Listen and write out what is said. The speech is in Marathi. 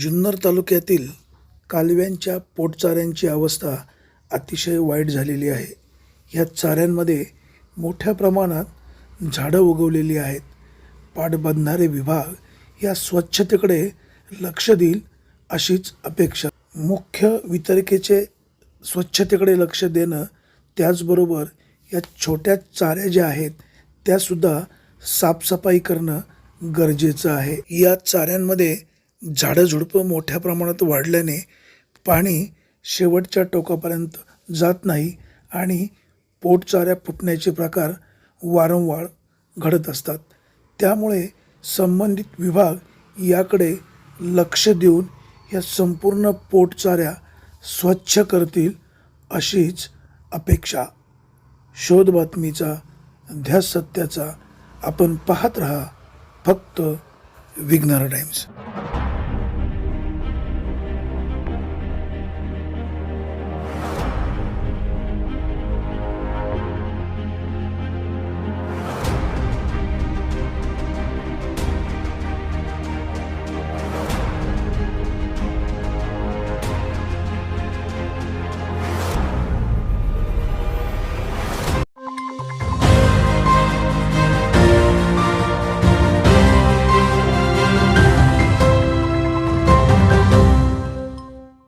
जुन्नर तालुक्यातील कालव्यांच्या पोटचाऱ्यांची अवस्था अतिशय वाईट झालेली आहे. ह्या चाऱ्यांमध्ये मोठ्या प्रमाणात झाडं उगवलेली आहेत. पाटबंधारे विभाग या स्वच्छतेकडे लक्ष देईल अशीच अपेक्षा. मुख्य वितरकेचे स्वच्छतेकडे लक्ष देणं त्याचबरोबर या छोट्या चाऱ्या ज्या आहेत त्यासुद्धा साफसफाई करणं गरजेचं आहे. या चाऱ्यांमध्ये झाडंझुडपं मोठ्या प्रमाणात वाढल्याने पाणी शेवटच्या टोकापर्यंत जात नाही आणि पोटचाऱ्या फुटण्याचे प्रकार वारंवार घडत असतात. त्यामुळे संबंधित विभाग याकडे लक्ष देऊन या संपूर्ण पोटचाऱ्या स्वच्छ करतील अशीच अपेक्षा. शोध बातमीचा ध्यास सत्याचा आपण पाहत रहा फक्त विग्नर टाइम्स.